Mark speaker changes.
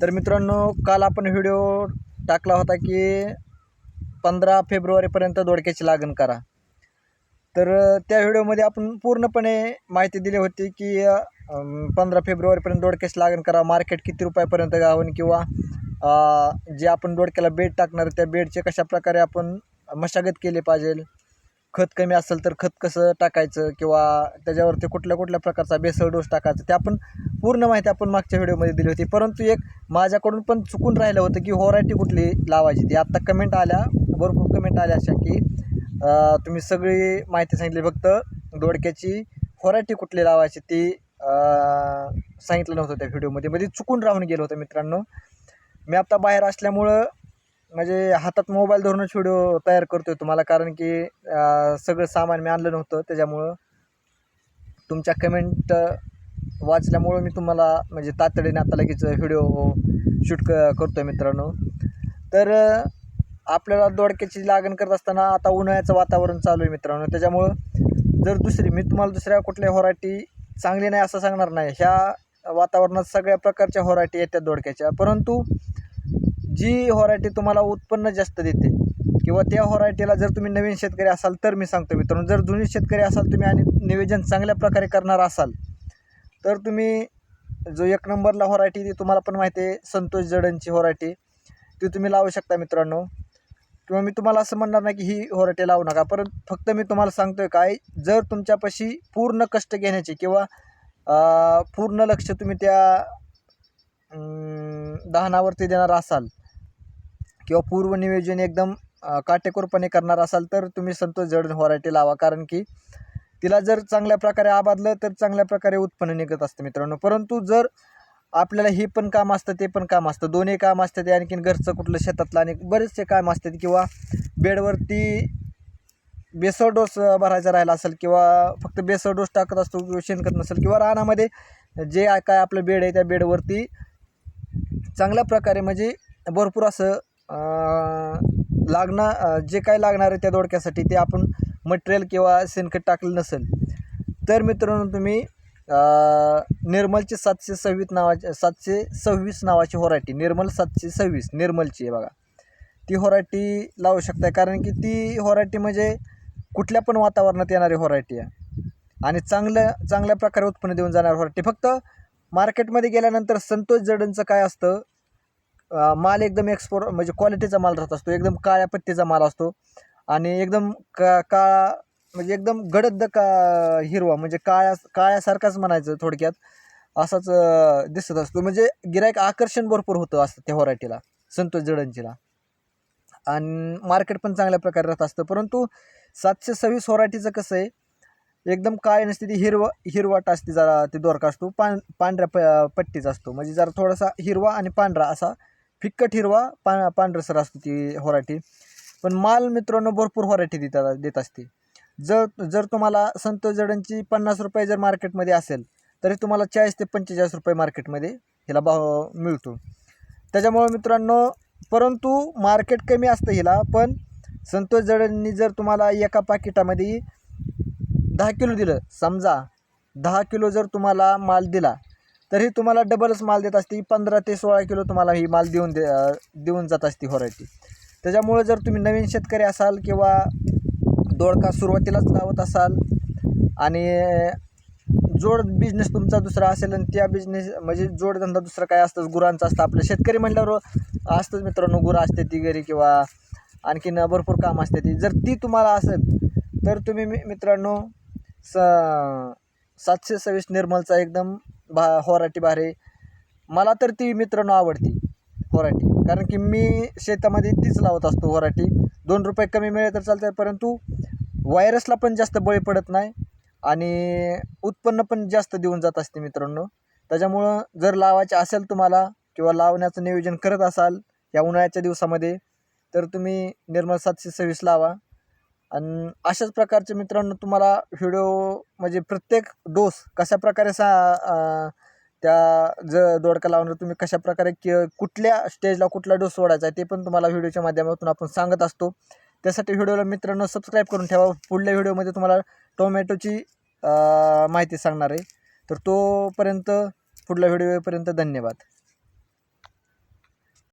Speaker 1: तर मित्रांनो काल आपण व्हिडिओ टाकला होता की पंधरा फेब्रुवारीपर्यंत दोडक्याची लागण करा. तर त्या व्हिडिओमध्ये आपण पूर्णपणे माहिती दिली होती की पंधरा फेब्रुवारीपर्यंत दोडक्याची लागण करा. मार्केट किती रुपयापर्यंत गावन किंवा जे आपण दोडक्याला बेड टाकणार त्या बेडचे कशा प्रकारे आपण मशागत केली पाहिजे खत कमी असेल तर खत कसं टाकायचं किंवा त्याच्यावरती कुठल्या कुठल्या प्रकारचा बेसळ डोस टाकायचा ते आपण पूर्ण माहिती आपण मागच्या व्हिडिओमध्ये दिली होती. परंतु एक माझ्याकडून पण चुकून राहिलं होतं की व्हरायटी कुठली लावायची ती. आत्ता कमेंट आल्या भरपूर कमेंट आल्या अशा की तुम्ही सगळी माहिती सांगितली. फक्त दोडक्याची व्हरायटी कुठली लावायची ती सांगितलं नव्हतं त्या व्हिडिओमध्ये. म्हणजे चुकून राहून गेलं होतं मित्रांनो. मी आत्ता बाहेर असल्यामुळं म्हणजे हातात मोबाईल धरूनच व्हिडिओ तयार करतोय तुम्हाला कारण की सगळं सामान मी आणलं नव्हतं त्याच्यामुळं तुमच्या कमेंट वाचल्यामुळं मी तुम्हाला म्हणजे तातडीने आता लगेच व्हिडिओ शूट क करतो आहे मित्रांनो. तर आपल्याला दोडक्याची लागण करत असताना आता उन्हाळ्याचं वातावरण चालू आहे मित्रांनो. त्याच्यामुळं जर दुसरी मी तुम्हाला दुसऱ्या कुठल्या व्हरायटी चांगली नाही असं सांगणार नाही. ह्या वातावरणात सगळ्या प्रकारच्या व्हरायटी येतात दोडक्याच्या. परंतु जी व्हरायटी तुम्हाला उत्पन्न जास्त देते किंवा त्या व्हरायटीला जर तुम्ही नवीन शेतकरी असाल तर मी सांगतो मित्रांनो जर जुनी शेतकरी असाल तुम्ही आणि नियोजन चांगल्या प्रकारे करणार असाल तर तुम्ही जो एक नंबरला व्हरायटी ती तुम्हाला पण माहिती आहे संतोष जडनची व्हरायटी. ती तुम्ही लावू शकता मित्रांनो. किंवा मी तुम्हाला असं म्हणणार नाही की ही व्हरायटी लावू नका परंतु फक्त मी तुम्हाला सांगतो आहे काय जर तुमच्यापाशी पूर्ण कष्ट घेण्याचे किंवा पूर्ण लक्ष तुम्ही त्या दाहनावरती दहनावरती देणार असाल किंवा पूर्व नियोजन एकदम काटेकोरपणे करणार असाल तर तुम्ही संतोष जड व्हरायटी लावा. कारण की तिला जर चांगल्या प्रकारे आबादलं तर चांगल्या प्रकारे उत्पन्न निघत असतं मित्रांनो. परंतु जर आपल्याला हे पण काम असतं ते पण काम असतं. दोन्ही काम असतं ते आणखीन घरचं कुठलं शेतातलं आणि बरेचसे काम असतात. किंवा बेडवरती बेसळ डोस भरायचा राहिला असेल किंवा फक्त बेसळ डोस टाकत असतो किंवा शेणखत नसेल किंवा रानामध्ये जे काय आपलं बेड आहे त्या बेडवरती चांगल्या प्रकारे म्हणजे भरपूर असं लागणार जे काय लागणार आहे त्या दोडक्यासाठी ते आपण मटेरियल किंवा शेणखत टाकलं नसेल. तर मित्रांनो तुम्ही निर्मलचे निर्मलची सातशे सव्वीस नावाची सातशे सव्वीस नावाची व्हरायटी निर्मल सातशे सव्वीस निर्मलची आहे बघा. ती व्हरायटी लावू शकताय कारण की ती व्हरायटी म्हणजे कुठल्या पण वातावरणात येणारी व्हरायटी आहे. आणि चांगलं चांगल्या प्रकारे उत्पन्न देऊन जाणारी होराटी फक्त मार्केटमध्ये गेल्यानंतर संतोष जडनचं काय असतं माल एकदम एक्सपोर्ट म्हणजे क्वालिटीचा माल राहत असतो. एकदम काळ्या पट्टीचा माल असतो. आणि एकदम का काळा म्हणजे एकदम गडद का हिरवा म्हणजे काळ्या काळ्यासारखाच म्हणायचं थोडक्यात. असाच दिसत असतो. म्हणजे गिरायक आकर्षण भरपूर होतं असतं त्या व्हरायटीला संतोष जडंचीला आणि मार्केट पण चांगल्या प्रकारे राहत असतं. परंतु सातशे सव्वीस व्हरायटीचं कसं आहे एकदम काळी नसते ती हिरवा हिरवाट असते जरा ते दोरका असतो. पां पांढऱ्या प पट्टीचा असतो. म्हणजे जरा थोडासा हिरवा आणि पांढरा असा फिक्कट हिरवा पा पांढरसर असतो ती व्हरायटी पण माल मित्रांनो भरपूर व्हरायटी देतात देत असते. जर जर तुम्हाला संत जडंची पन्नास रुपये जर मार्केटमध्ये असेल तरी तुम्हाला चाळीस ते पंचेचाळीस रुपये मार्केटमध्ये हिला भाव मिळतो. त्याच्यामुळं मित्रांनो परंतु मार्केट कमी असतं हिला पण संतोष जडांनी जर तुम्हाला एका पाकिटामध्ये दहा किलो दिलं समजा दहा किलो जर तुम्हाला माल दिला तरी तुम्हाला डबलच माल देत असते. पंधरा ते सोळा किलो तुम्हाला ही माल देऊन दे देऊन जात असते व्हरायटी त्याच्यामुळं जर तुम्ही नवीन शेतकरी असाल किंवा दोडका सुरुवातीलाच लावत असाल आणि जोड बिझनेस तुमचा दुसरा असेल आणि त्या बिझनेस म्हणजे जोडधंदा दुसरा काय असतं गुरांचा असतं. आपलं शेतकरी म्हटल्यावर असतंच मित्रांनो गुरं असते ती घरी किंवा आणखीन भरपूर काम असते ती. जर ती तुम्हाला असेल तर तुम्ही मित्रांनो स सातशे सव्वीस निर्मलचा एकदम भा होराटी भारे मला तर ती मित्रांनो आवडती होराटी. कारण की मी शेतामध्ये तीच लावत असतो होराटी. दोन रुपये कमी मिळेल तर चालतं परंतु व्हायरसला पण जास्त बळी पडत नाही आणि उत्पन्न पण जास्त देऊन जात असते मित्रांनो. त्याच्यामुळं जर लावायचे असेल तुम्हाला किंवा लावण्याचं नियोजन करत असाल या उन्हाळ्याच्या दिवसामध्ये तर तुम्ही निर्मल सातशे सव्वीस लावा. आणि अशाच प्रकारचे मित्रांनो तुम्हाला व्हिडिओ म्हणजे प्रत्येक डोस कशा प्रकारे सा त्या ज दोडका लावणार तुम्ही कशा प्रकारे कि कुठल्या स्टेजला कुठला डोस सोडायचा आहे ते पण तुम्हाला व्हिडिओच्या माध्यमातून आपण सांगत असतो. त्यासाठी व्हिडिओला मित्रांनो सबस्क्राईब करून ठेवा. पुढल्या व्हिडिओमध्ये तुम्हाला टोमॅटोची माहिती सांगणार आहे. तर तोपर्यंत पुढल्या व्हिडिओपर्यंत धन्यवाद.